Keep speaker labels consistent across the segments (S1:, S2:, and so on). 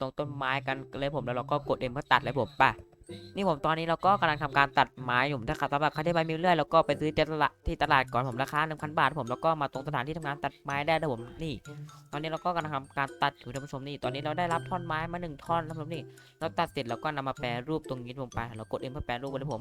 S1: ตรงต้นไม้กันเลยผมแล้วเราก็กดเอ็มเพื่อตัดเลยผมไป่ะนี่ผมตอนนี้เราก็กำลังทำการตัดไม้อยู่ถ้าใครสำหรับใครที่ไปมีเรื่อยแล้วก็ไปซื้อที่ตลาดที่ตลาดก่อนผมราคา1,000 บาทผมแล้วก็มาตรงสถานที่ทำงานตัดไม้ได้นะผมนี่ ตอนนี้เราก็กำลังทำการตัดอยู่ท่านผู้ชมนี่ตอนนี้เราได้รับท่อนไม้มาหนึ่งท่อนท่านผู้ชมนี่เราตัดเสร็จเราก็นำมาแปรรูปตรงนี้ลงไปเรากดเอ็มเพื่อแปรรูปเลยผม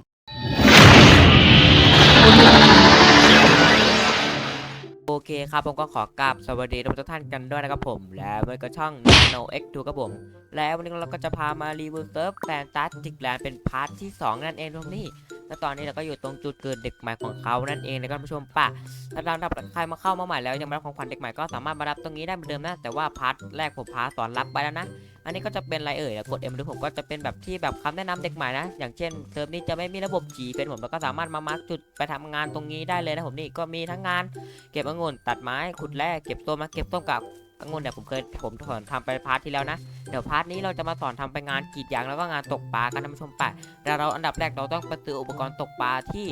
S1: เคครับผมก็ขอกราบสวัสดีทุกท่านกันด้วยนะครับผม และมันก็ช่อง Nano X2 ครับผม แล้ววันนี้เราก็จะพามารีวิวเซิร์ฟแฟนตาสติกแลนด์เป็นพาร์ทที่ 2 นั่นเองตรงนี้ และตอนนี้เราก็อยู่ตรงจุดเกิดเด็กใหม่ของเขานั่นเองนะครับผู้ชมป่ะถ้าเราดับใครมาเข้ามาใหม่แล้วยังไม่รับของขวัญเด็กใหม่ก็สามารถมารับตรงนี้ได้เหมือนเดิมนะแต่ว่าพาร์ทแรกผมพาสอนรับไปแล้วนะอันนี้ก็จะเป็นอะไรเอ่ยแล้วกด M ดูผมก็จะเป็นแบบที่แบบคำแนะนำเด็กใหม่นะ อย่างเช่นเซิร์ฟนี้จะไม่มีระบบจีเป็นผมแล้วก็สามารถมามาร์กจุดไปทำงานตรงนี้ได้เลยนะผมนี่ก็มีทั้งงาน เก็บองุ่นตัดไม้ขุดแร่เก็บต้นมาเก็บต้นกับ องุ่นเนี่ยผมเคยผมสอนทำไปพาร์ทที่แล้วนะ เดี๋ยวพาร์ทนี้เราจะมาสอนทำไปงานกีดยางแล้วก็งานตกปลากันท่านผู้ชมไปแต่เราอันดับแรกเราต้องไปซื้ออุปกรณ์ตกปลาที่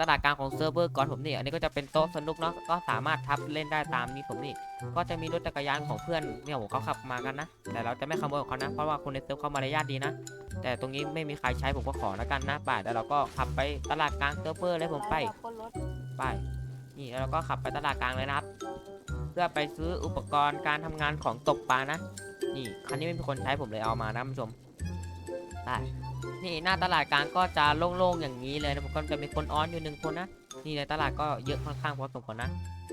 S1: ตลาดกลางของเซิร์ฟเวอร์ก่อนผมนี่ อันนี้ก็จะเป็นโต๊ะสนุกเนาะ ก็สามารถทับเล่นได้ตามนี้ผมนี่ ก็จะมีรถจักรยานของเพื่อนเนี่ยผมเขาขับมากันนะ แต่เราจะไม่ขโมยของเขานะ เพราะว่าคนในเซิร์ฟเขามารยาทดีนะ แต่ตรงนี้ไม่มีใครใช้ผมก็ขอแล้วกันนะไปแล้วเราก็ขับไปตลาดกลางเซิร์ฟเวอร์เลยผมไป ไป นี่แล้วเราก็ขับไปตลาดกลางเลยนะครับ พื่อไปซื้ออุปกรณ์การทำงานของตกปลานะ นี่คันนี้ไม่มีคนใช้ผมเลยเอามานะท่านผู้ชมไปนี่หน้าตลาดกลางก็จะโล่งๆอย่างนี้เลยนะผมก็จะมีคนออนอยู่หนึ่งคนนะนี่ในตลาดก็เยอะค่อนข้างพอสมควรนะ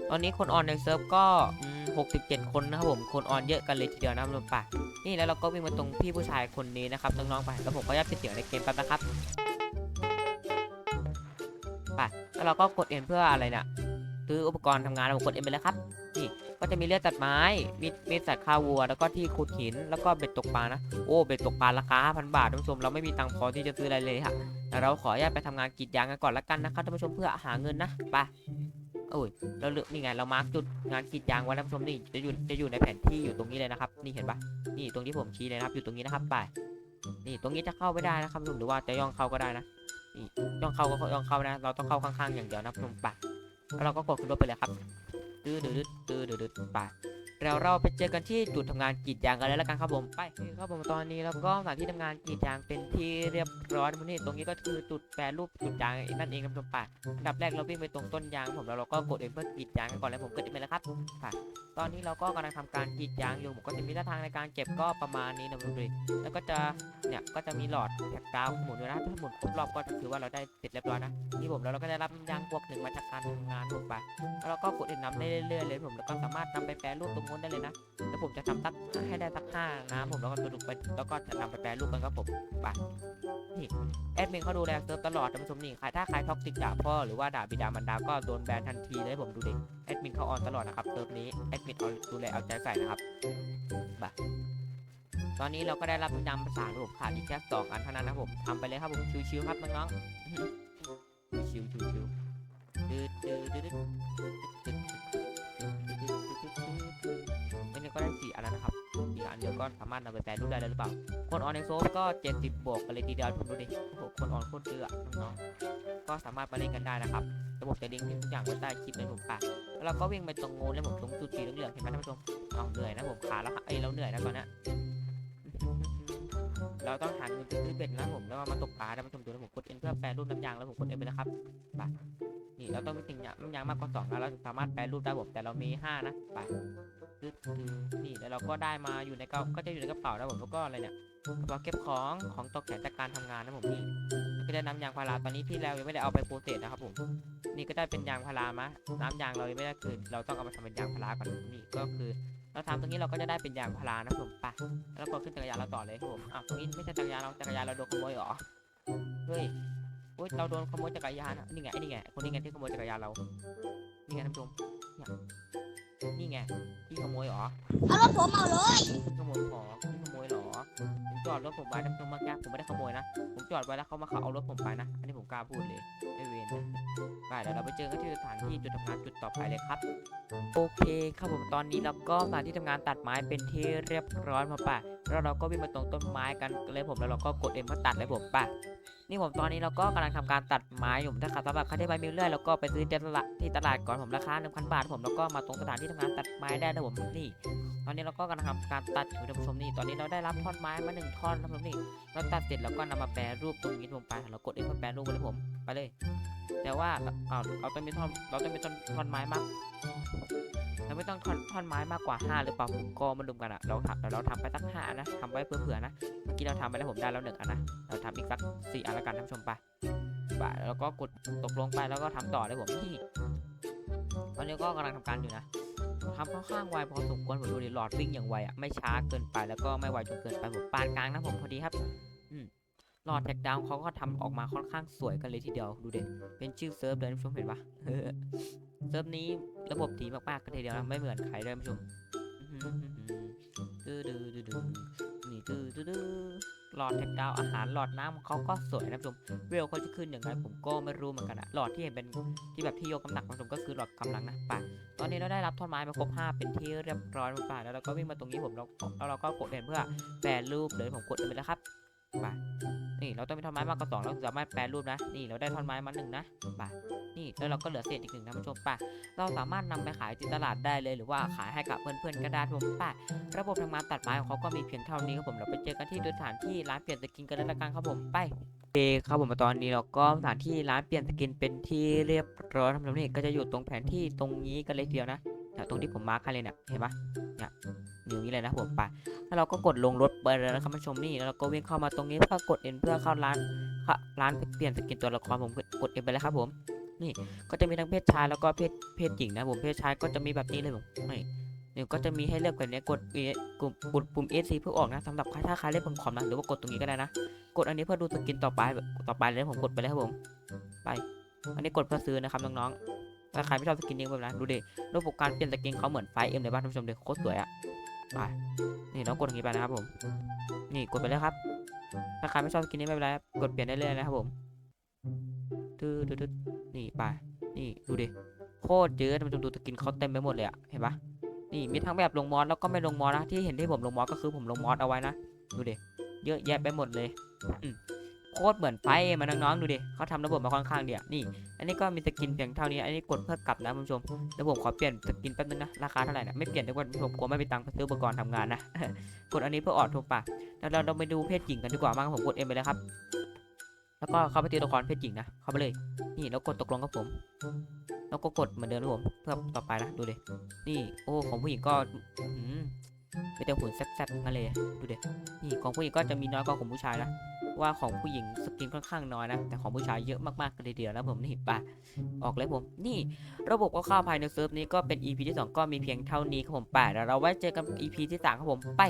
S1: ตอนนี้คนออนในเซิร์ฟก็อืม67คนนะครับผมคนออนเยอะกันเลยทีเดียวนะท่านผู้ชมไปนี่แล้วเราก็วิ่งมาตรงพี่ผู้ชายคนนี้นะครับน้องๆไปแล้วผมก็ยัดปิดเสียงในเกมแป๊บนะครับไปแล้วเราก็กดเอ็นเพื่ออะไรเนี่ยซื้ออุปกรณ์ทำงานเรากดเอ็นไปแล้วครับ ก็จะมีเลือดตัดไม้ มีมีดสัตว์คาวัว แล้วก็ที่ขุดหิน แล้วก็เบ็ดตกปลานะ โอ้ เบ็ดตกปลาราคา5,000บาทท่านผู้ชม เราไม่มีตังค์พอที่จะซื้ออะไรเลยค่ะแต่เราขออนุญาตไปทำงานกีดยางกันก่อนละกันนะครับท่านผู้ชมเพื่อหาเงินนะ ไปโอ้ย เราเลือกนี่ไง เรามาร์กจุดงานกีดยางไว้ท่านผู้ชมนี่ จะอยู่ จะอยู่ในแผนที่อยู่ตรงนี้เลยนะครับ นี่เห็นปะนี่ตรงที่ผมชี้เลยนะครับ อยู่ตรงนี้นะครับ ไป นี่ตรงนี้จะเข้าไม่ได้นะครับท่านผู้ชมหรือว่าจะย่องเข้าก็ได้นะนี่ย่องเข้าก็ย่องเข้านะ เราต้องเข้าข้างๆอย่างเดียวนะท่านผู้ชมไปแล้วเราก็กดขึ้นรถไปเลยครับ ตื้อดืดดตื้อดืดดไป แล้วเราไปเจอกันที่จุดทำงานกรีดยางกันเลยแล้วกันครับผมไปครับผมตอนนี้เราก็สถานที่ทำงานกรีดยางเป็นที่เรียบร้อยมดนี่ตรงนี้ก็คือจุดแปรรูปกรีดยางนั่นเองครับผมไปอันดับแรกเราวิ่งไปตรงต้นยางผมแล้วเราก็กดเองเพื่อกรีดยางกันก่อนแล้วผมกดเองไปแล้วครับไปตอนนี้เราก็กำลังทำการกรีดยางอยู่ผมก็จะมีท่าทางในการเก็บก็ประมาณนี้นะดูดิแล้วก็จะเนี่ยก็จะมีหลอดแถบกาวหมุนอยู่นะถ้าหมุนครบรอบก็ถือว่าเราได้เสร็จเรียบร้อยนะนี่ผมแล้วเราก็ได้รับยางพวกหนึ่งมาจากการทำงานผมไปแล้วเราก็กดเอ็นน้ำได้เรื่อยๆเลยผมแล้วก็สามารถนำไปแปรรูปตรงู้นได้เลยนะแล้วผมจะทำสักให้ได้สักห้าน้ำผมแล้วก็สรุปไปแล้วก็จะนำไปแปรรูปกันครับผมไปนี่แอดมินเขาดูแลเซิร์ฟตลอดท่านผู้ชมนี่ใครถ้าใครท็อกซิกด่าพ่อหรือว่าด่าบิดามารดาก็โดนแบนทันทีเลยผมดูดิแอดมินเขาออนตลอดนะครับเซิร์ฟนี้แอดมินเอาดูแลเอาใจใส่นะครับไปตอนนี้เราก็ได้รับยำประสาระบบขาดอีกแค่สองอันเท่านั้นนะผมทำไปเลยครับผมชิวๆครับน้องๆชิวๆชิวๆดืดดืดดืด เดี๋ยวก็สามารถนำไปแปลรูปได้แล้วหรือเปล่า คนออนในโซฟก็ 70 บวกกันเลยทีเดียวผมดูดิโอ้โหคนออนโคตรเยอะน้องๆก็สามารถมาเล่นกันได้นะครับระบบจะลิงก์ทุกอย่างไว้ใต้คลิปเลยผมปะแล้วเราก็วิ่งไปตรงงูแล้วผมตรงจุดสีเหลืองๆเห็นไหมท่านผู้ชมเอาเหนื่อยนะผมขาแล้วเอ้เราเหนื่อยนะตอนนี้เราต้องหาเงินซื้อเบ็ดนะผมแล้วมาตกปลาท่านผู้ชมดูนะผมกดเอ็นเพื่อแปลรูปน้ำยางแล้วผมกดเอ็นไปแล้วครับไปนี่เราต้องมีสิ่งน้ำยางมากกว่าสองแล้วเราสามารถแปลรูปได้ผมแต่เรามีห้านะไป คือนี่แล้วเราก็ได้มาอยู่ในกระก็จะอยู่ในกระเป๋านะผมแล้วก็อะไรเนี่ยกระเป๋าเก็บของของตกแขนจากการทำงานนะผมนี่ก็ได้น้ำยางพาราตอนนี้พี่แล้วยังไม่ได้เอาไปโปรเซสนะครับผมนี่ก็ได้เป็นยางพารามาน้ำยางเรายังไม่ได้คือเราต้องเอามาทำเป็นยางพาราก่อนนี่ก็คือเราทำตรงนี้เราก็จะได้เป็นยางพารานะผมไปแล้วก็ขึ้นจักรยานเราต่อเลยครับผมอ้าวตรงนี้ไม่ใช่จักรยานเราจักรยานเราโดนขโมยเหรอเฮ้ยโอ๊ยเราโดนขโมยจักรยานนี่ไงนี่ไงคนนี้ไงที่ขโมยจักรยานเรานี่ไงท่านผู้ชมเนี่ย นี่ไงที่ขโมยเหรอ
S2: เอารถผมเอาเลย
S1: ขโมยของพี่ขโมยเหรอผมจอดรถผมไว้นะตรงเมื่อกี้ผมไม่ได้ขโมยนะผมจอดไว้แล้วเขามาเขาเอารถผมไปนะ อันนี้ผมกล้าพูดเลยไอเวนนะไปเดี๋ยวเราไปเจอกันที่สถานที่จุดทำงานจุดต่อไปเลยครับ โอเคครับผมตอนนี้เราก็มาที่ทำงานตัดไม้เป็นที่เรียบร้อยมาป่ะ แล้วเราก็วิ่งมาตรงต้นไม้กันเลยผมแล้วเราก็กดเอ็มเพื่อตัดเลยผมไป่ะนี่ผมตอนนี้เราก็กำลังทำการตัดไม้อยู่ถ้าใครสำหรับใครที่ไปมีเรื่อยแล้วก็ไปซื้อที่ตลาดที่ตลาดก่อนผมราคา1,000 บาทผมแล้วก็มาตรงสถานที่ทำงานตัดไม้ได้นะผมนี่ ตอนนี้เราก็กำลังทำการตัดอยู่ท่านผู้ชมนี่ตอนนี้เราได้รับท่อนไม้มาหนึ่งท่อนท่านผู้ชมนี่เราตัดเสร็จแล้วก็นำมาแปรรูปตรงนี้ลงไปเรากดเอ็มเพื่อแปรรูปเลยผมไปเลย แต่ว่าเอาเราต้องมีท่อนเราต้องมีท่อนท่อนไม้มาก เราไม่ต้องท่อนท่อนไม้มากกว่าห้าหรือเปล่าผมก็มาดูกันอะเราทำเราทำไปสักห้านะทำไว้เผื่อๆนะเมื่อกี้เราทำไปแล้วผมได้แล้วหนึ่งอันนะเราทำอีกสักสี่อันล้วกันท่านผู้ชมไปไปแล้วก็กดตกลงไปแล้วก็ทำต่อเลยผมนี่ตอนนี้ก็กำลังทำการอยู่นะทำค่อนข้างไวพอสมควรผมดูดิหลอดวิ่งอย่างไวอะไม่ช้าเกินไปแล้วก็ไม่ไวจนเกินไปผมปานกลางนะผมพอดีครับหลอดแท็กดาวเขาก็ทำออกมาค่อนข้างสวยกันเลยทีเดียวดูเด็เป็นชื่อเซิร์ฟเลยท่านผู้ชมเห็นปะ เซิร์ฟนี้ระบบดีมากๆกันทีเดียวนะไม่เหมือนใครเลยท่านผู้ชมอื้อหือดื้อดื้อดื้อดื้อนี่ดื้อดื้อดื้อหลอดแท็กดาวอาหารหลอดน้ำของเขาก็สวยนะท่านผู้ชมเวลเขาจะขึ้นอย่างไรผมก็ไม่รู้เหมือนกันอะหลอดที่เห็นเป็นที่แบบที่ยกน้ำหนักท่านผู้ชมก็คือหลอดกำลังนะไป่ะตอนนี้เราได้รับท่อนไม้มาครบห้าเป็นที่เรียบร้อยหมดไปแล้วเราก็วิ่งมาตรงนี้ผมแล้วแล้วเราก็กดเห็นเพื่อแปรรูปเลยผมกดไปแล้วครับไป่ะ นี่เราต้องมีท่อนไม้มากกว่าสองเราถึงสามารถแปรรูปนะ นี่เราได้ท่อนไม้มาหนึ่งนะไป่ะนี่แล้วเราก็เหลือเศษอีกหนึ่งนะท่านผู้ชมไป่ะเราสามารถนำไปขายที่ตลาดได้เลยหรือว่าขายให้กับเพื่อนๆก็ได้ครับผมไป่ะระบบทำงานตัดไม้ของเขาก็มีเพียงเท่านี้ครับผมเราไปเจอกันที่สถานที่ร้านเปลี่ยนสกินกันเลยละกันครับผมไปโอเคครับผมตอนนี้เราก็สถานที่ร้านเปลี่ยนสกินเป็นที่เรียบร้อยท่านผู้ชมนี่ก็จะอยู่ตรงแผนที่ตรงนี้กันเลยทีเดียวนะ เนี่ยตรงที่ผมมาร์คให้เลยเนี่ยเห็นปะเนี่ยอยู่างนี้เลยนะผมไปแล้วเราก็กดลงรถไปเลยนะครับท่านผู้ชมนี่แล้วเราก็วิ่งเข้ามาตรงนี้เพื่อกดเอ็นเพื่อเข้าร้านร้านเปลี่ยนสกินตัวละครผมกดเอ็นไปเลยครับผมนี่ก็จะมีทั้งเพศชายแล้วก็เพศเพศหญิงนะผมเพศชายก็จะมีแบบนี้เลยผมนี่เนี่ยก็จะมีให้เลือกแบบนี้กดกลุ่มกดปุ่ม E C เพื่อออกนะสำหรับใครถ้าใครเล่นบนคอมนะหรือว่ากดตรงนี้ก็ได้นะ กดอันนี้เพื่อดูสกินต่อไปต่อไปเลยผมกดไปเลยครับผมไป อันนี้กดเพื่อซื้อนะครับน้องๆ ถ้าใครไม่ชอบสกินนี้แบบนั้นดูดิระบบการเปลี่ยนสกินเขาเหมือนไฟเอ็มเลยบ้านท่านผู้ชมเลยโคตรสวยอะไปนี่เรากดอย่างนี้ไปนะครับผมนี่กดไปเลยครับ ถ้าใครไม่ชอบสกินนี้ไม่เป็นไรครับกดเปลี่ยนได้เลยนะครับผมดื้อดื้อดื้อนี่ไปนี่ดูดิโคตรเยอะท่านผู้ชมดูสกินเขาเต็มไปหมดเลยอะเห็นปะนี่มีทั้งแบบลงมอสแล้วก็ไม่ลงมอสนะที่เห็นที่ผมลงมอสก็คือผมลงมอสเอาไว้นะดูดิเยอะแยะไปหมดเลยอืม โคตรเหมือนไฟเอ็มอะน้องๆดูดิเขาทำระบบมาค่อนข้างเดียวนี่ อันนี้ก็มีสกินเพียงเท่านี้ อันนี้กดเพื่อกลับนะคุณผู้ชมแล้วผมขอเปลี่ยนสกินแป๊บนึงนะ ราคาเท่าไหร่นะไม่เปลี่ยนทุกวันผมกลัวไม่มีตังค์ไปซื้ออุปกรณ์ทำงานนะ กดอันนี้เพื่อออดถูกปะแล้วเราเราไปดูเพศหญิงกันดีกว่ามั้งผมกดเอ็มไปเลยครับ แล้วก็เข้าไปตีตัวละครเพศหญิงนะ เข้าไปเลย นี่แล้วกดตกลงกับผม แล้วก็กดเหมือนเดิมนะผมเพื่อต่อไปนะดูดิ นี่โอ้ของผู้หญิงก็อื้อหือเป็นแต่หุ่นแซ่บๆนั่นเลยดูดินี่ของผู้หญิงก็จะมีน้อยกว่าของผู้ชายนะ ว่าของผู้หญิงสกินค่อนข้างน้อยนะ แต่ของผู้ชายเยอะมากๆกันเลยเดียวนะผมนี่ป่ะออกเลยผม นี่ระบบก็เข้าวภายในเซิร์ฟนี้ก็เป็น EP ที่ 2 ก็มีเพียงเท่านี้ครับผมป่ะเดี๋ยวเราไว้เจอกัน EP ที่3ครับผมไป